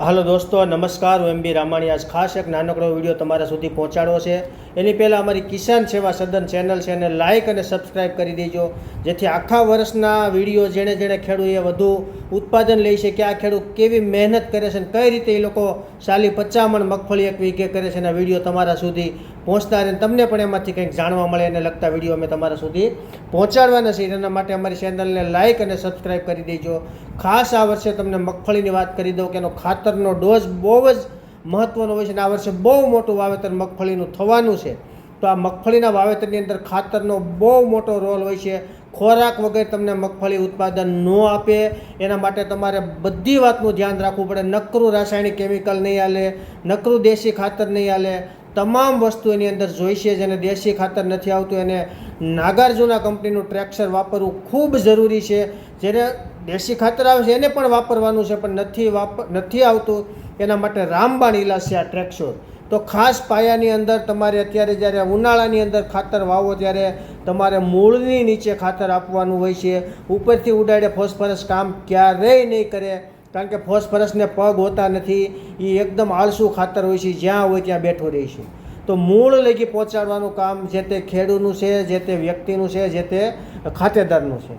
હાલો દોસ્તો, નમસ્કાર. હું એમ બી રામાણી. આજ ખાસ એક નાનકડો વીડિયો તમારા સુધી પહોંચાડવો છે. એની પહેલાં અમારી કિસાન સેવા સદન ચેનલ છે એને લાઇક અને સબસ્ક્રાઇબ કરી દેજો. જેથી આખા વર્ષના વીડિયો જેણે જેણે ખેડૂએ વધુ ઉત્પાદન લઈ છે કે આ ખેડૂત કેવી મહેનત કરે છે અને કઈ રીતે એ લોકો સાલી પચામણ મગફળી એક વીઘે કરે છે એના વીડિયો તમારા સુધી પહોંચતા અને તમને પણ એમાંથી કંઈક જાણવા મળે અને લગતા વીડિયો અમે તમારા સુધી પહોંચાડવાના છીએ. એના માટે અમારી ચેનલને લાઇક અને સબસ્ક્રાઈબ કરી દેજો. ખાસ આ વર્ષે તમને મગફળીની વાત કરી દઉં કે એનો ખાતરનો ડોઝ બહુ જ મહત્ત્વનો હોય છે અને આ વર્ષે બહુ મોટું વાવેતર મગફળીનું થવાનું છે. તો આ મગફળીના વાવેતરની અંદર ખાતરનો બહુ મોટો રોલ હોય છે. ખોરાક વગર તમને મગફળી ઉત્પાદન ન આપે. એના માટે તમારે બધી વાતનું ધ્યાન રાખવું પડે. નકરું રાસાયણિક કેમિકલ નહીં હાલે, નકરું દેશી ખાતર નહીં હાલે. તમામ વસ્તુ એની અંદર જોઈશે જેને દેશી ખાતર નથી આવતું. એને નાગાર્જુના કંપનીનું ટ્રેક્ટર વાપરવું ખૂબ જરૂરી છે. જેને દેશી ખાતર આવે છે એને પણ વાપરવાનું છે, પણ નથી વાપર નથી આવતું. એના માટે રામબાણ ઇલાજ છે આ ટ્રેક્સોર. તો ખાસ પાયાની અંદર તમારે અત્યારે જ્યારે ઉનાળાની અંદર ખાતર વાવો ત્યારે તમારે મૂળની નીચે ખાતર આપવાનું હોય છે. ઉપરથી ઉડાડે ફોસ્ફરસ કામ ક્યારેય નહીં કરે. કારણ કે ફોસ્ફરસને પગ હોતા નથી એ એકદમ આળસુ ખાતર હોય છે, જ્યાં હોય ત્યાં બેઠો રહે છે. તો મૂળ લગી પહોંચાડવાનું કામ જે તે ખેડૂનું છે, જે તે વ્યક્તિનું છે, જે તે ખાતેદારનું છે.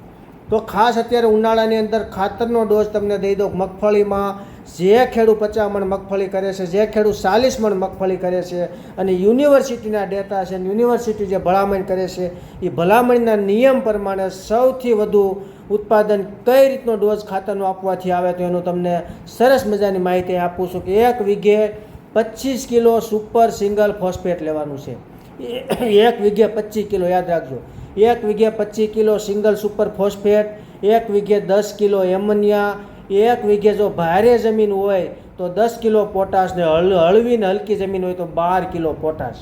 તો ખાસ અત્યારે ઉનાળાની અંદર ખાતરનો ડોઝ તમને દઈ દો મગફળીમાં જે ખેડૂત પચાસ મણ મગફળી કરે છે, જે ખેડૂત ચાલીસ મણ મગફળી કરે છે અને યુનિવર્સિટીના ડેટા છે યુનિવર્સિટી જે ભલામણ કરે છે એ ભલામણના નિયમ પ્રમાણે સૌથી વધુ ઉત્પાદન કઈ રીતનો ડોઝ ખાતરનો આપવાથી આવે તો એનું તમને સરસ મજાની માહિતી આપું છું કે એક વીઘે પચીસ કિલો સુપર સિંગલ ફોસ્ફેટ લેવાનું છે. એક વીઘે પચીસ કિલો, યાદ રાખજો. એક વીઘે પચીસ કિલો સિંગલ સુપર ફોસ્ફેટ, એક વીઘે દસ કિલો એમનિયા, એક વીઘે જો ભારે જમીન હોય તો દસ કિલો પોટાશ ને હળ, હળવીને હલકી જમીન હોય તો બાર કિલો પોટાશ.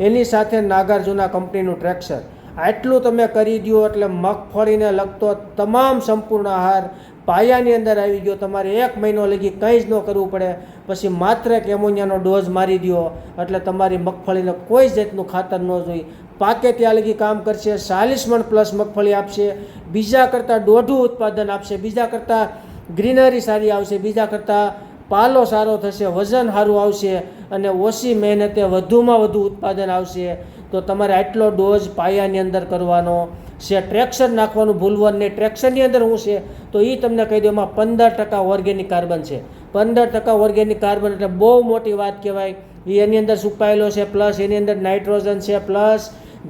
એની સાથે નાગાર્જુના કંપનીનું ટ્રેક્ટર આટલું તમે કરી દો એટલે મગફળીને લગતો તમામ સંપૂર્ણ આહાર પાયાની અંદર આવી ગયો. તમારે એક મહિનો લગી કંઈ જ ન કરવું પડે. પછી માત્ર એક એમોનિયાનો ડોઝ મારી દો એટલે તમારી મગફળીને કોઈ જાતનું ખાતર ન જોઈ. પાકે ત્યાં લગી કામ કરશે ચાલીસ મણ પ્લસ મગફળી આપશે. બીજા કરતાં દોઢું ઉત્પાદન આપશે. બીજા કરતાં ગ્રીનરી સારી આવશે. બીજા કરતાં પાલો સારો થશે, વજન સારું આવશે અને ઓછી મહેનતે વધુમાં વધુ ઉત્પાદન આવશે. તો તમારે આટલો ડોઝ પાયાની અંદર કરવાનો છે ટ્રેક્શન નાખવાનું ભૂલવાનું નહીં. ટ્રેક્શનની અંદર શું છે, તો એ તમને કહી દો એમાં પંદર ટકા ઓર્ગેનિક કાર્બન છે. પંદર ટકા ઓર્ગેનિક કાર્બન એટલે બહુ મોટી વાત કહેવાય. એની અંદર સુકાયેલો છે પ્લસ એની અંદર નાઇટ્રોજન છે plus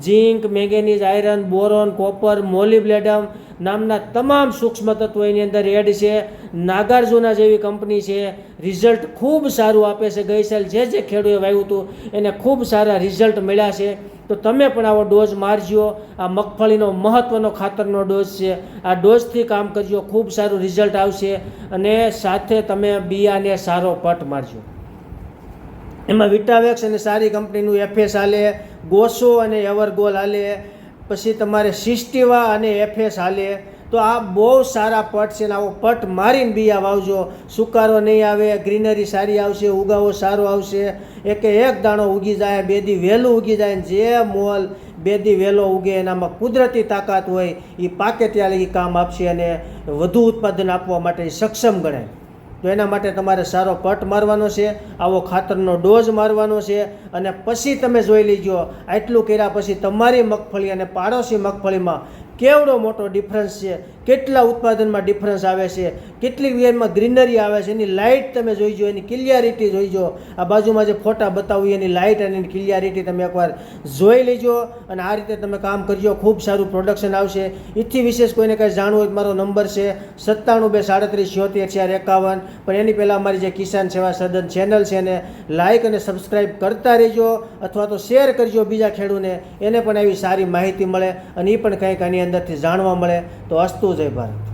zinc, manganese, iron, boron, copper, molybdenum નામના તમામ સૂક્ષ્મ તત્વો એની અંદર એડ છે. નાગાર્જુના જેવી કંપની છે. રિઝલ્ટ ખૂબ સારું આપે છે. ગઈ સાલ જે જે ખેડૂએ વાવ્યું હતું, એને ખૂબ સારા રિઝલ્ટ મળ્યા છે. તો તમે પણ આવો ડોઝ મારજો. આ મગફળીનો મહત્ત્વનો ખાતરનો ડોઝ છે. આ ડોઝથી કામ કરજો. ખૂબ સારું રિઝલ્ટ આવશે અને સાથે તમે બિયાને સારો પટ મારજો. એમાં વિટાવેક્સ અને સારી કંપનીનું એફએસ હાલે ગોસો અને એવરગોલ હાલે, પછી તમારે સિસ્ટીવા અને એફએસ હાલે. તો આ બહુ સારા પટ છે ને આવો પટ મારીને બિયા વાવજો. સુકારો નહીં આવે, ગ્રીનરી સારી આવશે, ઉગાવો સારો આવશે. એકે એક દાણો ઉગી જાય, બે દી વહેલું ઉગી જાય જે મોલ બે દી વહેલો ઉગે એનામાં કુદરતી તાકાત હોય એ પાકે ત્યાં લગી કામ આપશે અને વધુ ઉત્પાદન આપવા માટે સક્ષમ ગણાય. તો એના માટે તમારે સારો પટ મારવાનો છે, આવો ખાતરનો ડોઝ મારવાનો છે અને પછી તમે જોઈ લીજો, આટલું કર્યા પછી તમારી મગફળી અને પાડોશી મગફળીમાં કેવડો મોટો ડિફરન્સ છે? કેટલા ઉત્પાદનમાં ડિફરન્સ આવે છે? કેટલી વેરમાં ગ્રીનરી આવે છે? એની લાઇટ તમે જોઈજો, એની ક્લિયરિટી જોઈજો. આ બાજુમાં જે ફોટા બતાવું, એની લાઇટ અને એની ક્લિયરિટી તમે એકવાર જોઈ લેજો અને આ રીતે તમે કામ કરજો. ખૂબ સારું પ્રોડક્શન આવશે. એથી વિશેષ કોઈને કાંઈ જાણવું હોય મારો નંબર છે સત્તાણું બે સાડત્રીસ છોતેર ચાર એકાવન. પણ એની પહેલાં અમારી જે કિસાન સેવા સદન ચેનલ છે એને લાઇક અને સબસ્ક્રાઈબ કરતા રહેજો અથવા તો શેર કરજો બીજા ખેડૂને. એને પણ એવી સારી માહિતી મળે અને એ પણ કંઈક આની અંદરથી જાણવા મળે તો અસ્તુ જય ભારત.